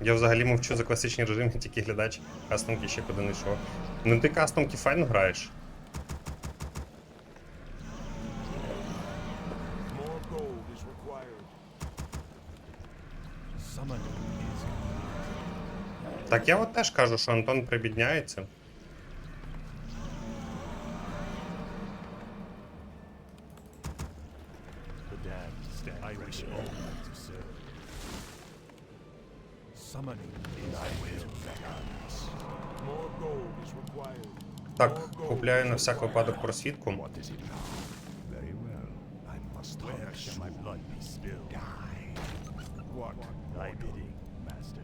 Я взагалі мовчу за класичний режим, я тільки глядач. Кастомки ще куди не йшов. Ну ти кастомки файно граєш. Так я от теж кажу, що Антон прибідняється. I wish only to serve. Так, купляю на всяк випадок просвітку. What is it now? Very well. I must Where hunt shall my blood be spilled? Die. What? Thy bidding, master.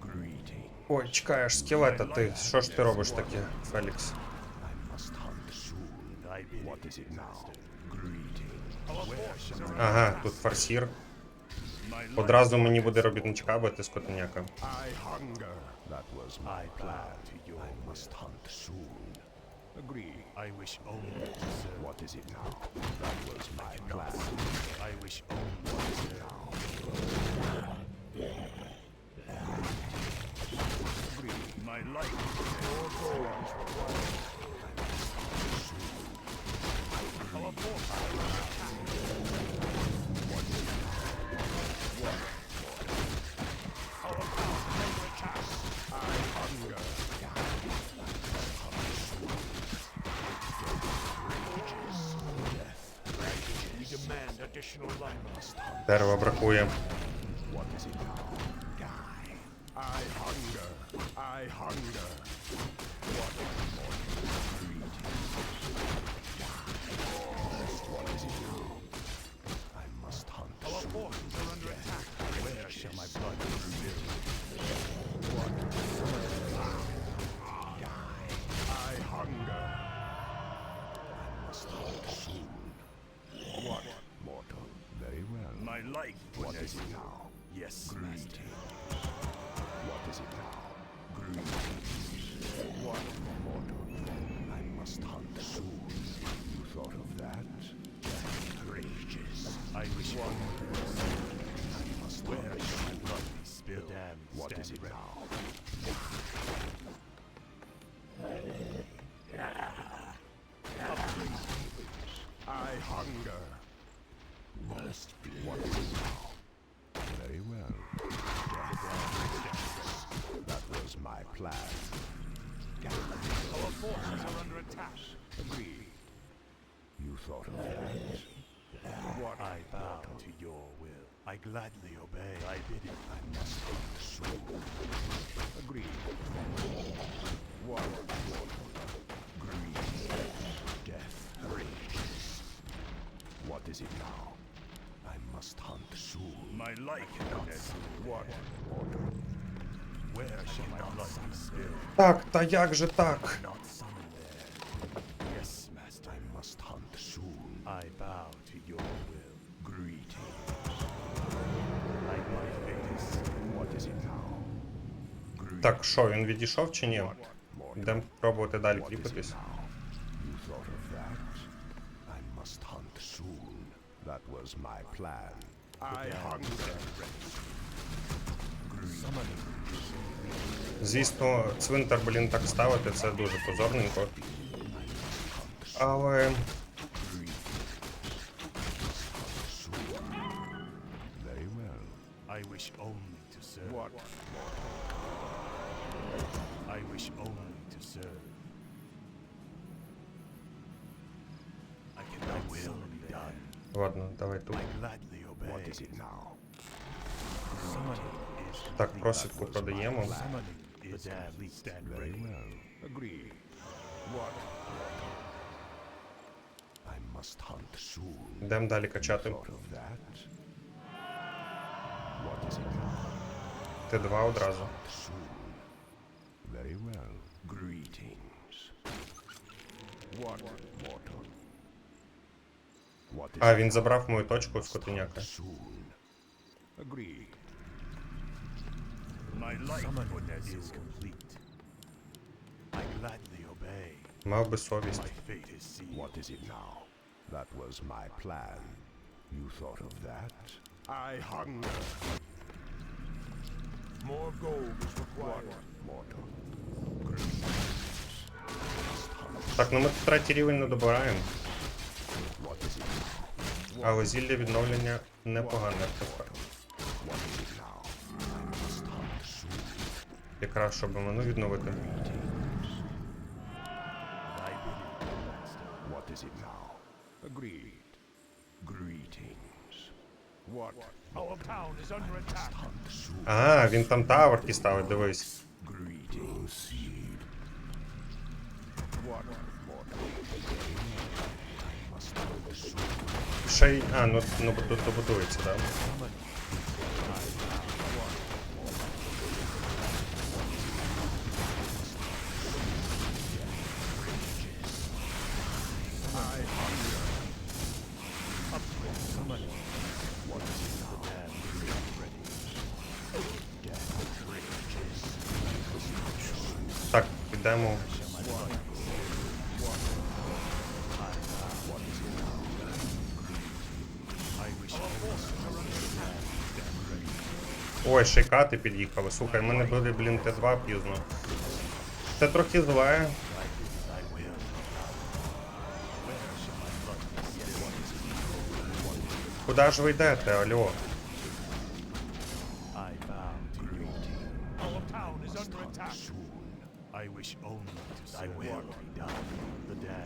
Greeting. Ой, чекаєш, скелета ти. Що ж ти робиш таке, Фелікс? I must hunt soon. Thy bidding, What is it now? Greeting. where shall my Ага, тут форсір. Одразу мені буде робітничка бити скотиняка. I hunger. That was my I bow to your I must hunt soon. Agree. I wish only to serve. What is it now? That was my plan. I wish only to serve. Agree. My life More gold is required. our force. Our power under attack. I hunger. We demand additional lumber. Дерева бракує. I hunger. I hunger. Life What is it now? Yes, master. What is it now? Greeting. What, mortal? I must hunt soon. You thought of that? Rages. I wish only to serve. Where shall my blood be spilled? Damn, What is it now? thought of that. What I bow to your will. I gladly obey. I bid it. I must hunt soon. Agreed. What? Greed. Death rages. What is it now? I must hunt soon. My life is What? Order. Where shall my blood be spilled? Так, та як же так? Not I bow to your will. Greeting. I my fate is What is it now? Greed. Так, що, він відійшов чи ні? Йдемо пробувати далі кріпитись. that? Was my plan. I. Звісно, цвинтар, блін, так ставити, це дуже позорненько. Але I wish only to serve. What? I wish only to serve. I cannot will be done. ладно, давай тут. I gladly obey. What is it now? Summoning is Так, complete. просвідку продаємо. Summoning is complete. Stand Very ready. well. Agree. What? I must hunt soon. Йдемо далі качати. Thought of that? Т2 одразу. Soon. Very well. Greetings. What, mortal? What is А, it він now? забрав мою точку скотиняка. Soon. Agree. My life is complete. I gladly obey. Мав би совість. My fate is sealed. What is it now? That was my plan. You thought of that? I hunger. More gold is required. Mortal. Так, ну ми тут третій рівень не добираємо. What is it now? Але зілля відновлення непогане soon. Якраз щоб мене відновити. What is it now? Agreed. Greetings. А, він там таверки ставить, дивись. Greetings. Proceed. What? Mortal. I must hunt soon. Ще й. А, ну, ну тут добудується, так? Да? Так, підемо. Ой, шейкати під'їхали. Слухай, в мене буде, блін, Т2 пізно. Це трохи зле. Куда ж ви йдете, алло?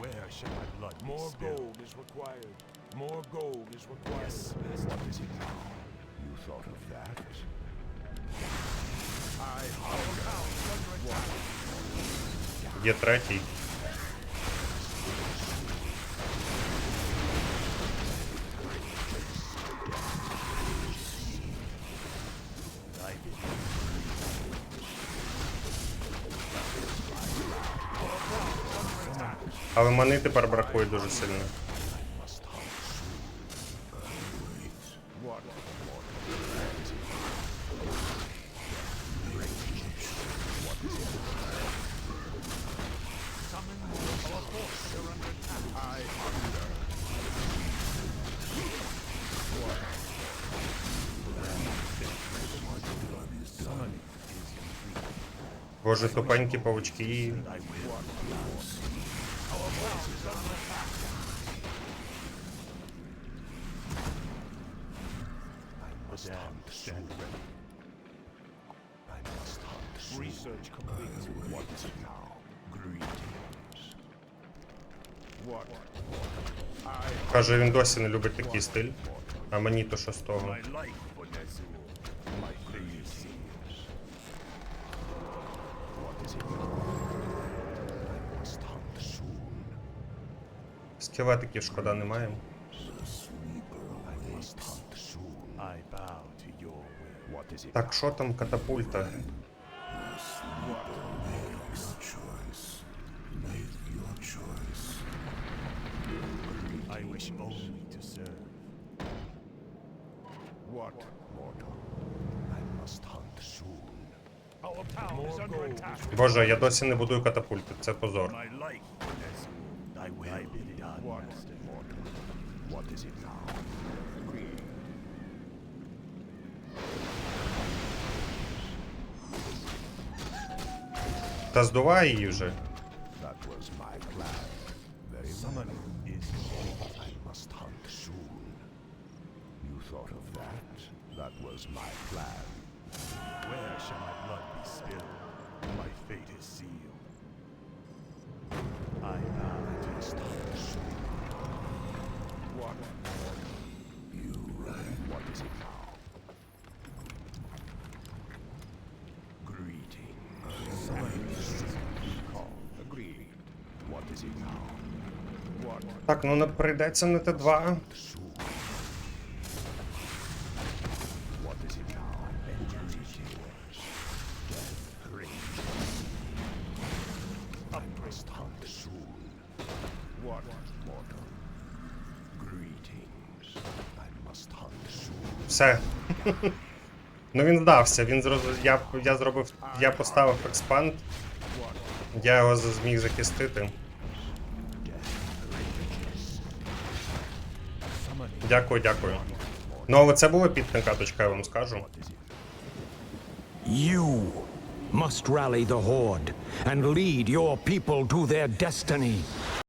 Where shall my blood be More spilled? gold is required. More gold is required. Yes, What is it now? You thought of that? I Our town is under attack. Є третій. Але мани тепер бракує дуже сильно. Боже, тупенькі павучки. Damned stand ready. I must hunt soon. Research complete. What is it now? Greetings. What? I Каже, він досі не любить такий стиль. А мені то що з того? My life for Nezul. My fate. What is it? I must hunt soon. Скелетиків шкода немає. Так, що там катапульта? Боже, я досі не будую катапульти, це позор. Та здувай її вже. That was my plan. Так, ну не прийдеться на Т2. Soon. What is it now? Vengeance is yours. Death reigns. I must hunt soon. What, mortal? Greetings. I must hunt soon. Все. ну він здався. Він зроз... я, я зробив. Я поставив експанд. Я його зміг захистити. Дякую, дякую. Ну, але це була підна каточка, я вам скажу. You must rally the Horde and lead your people to their destiny.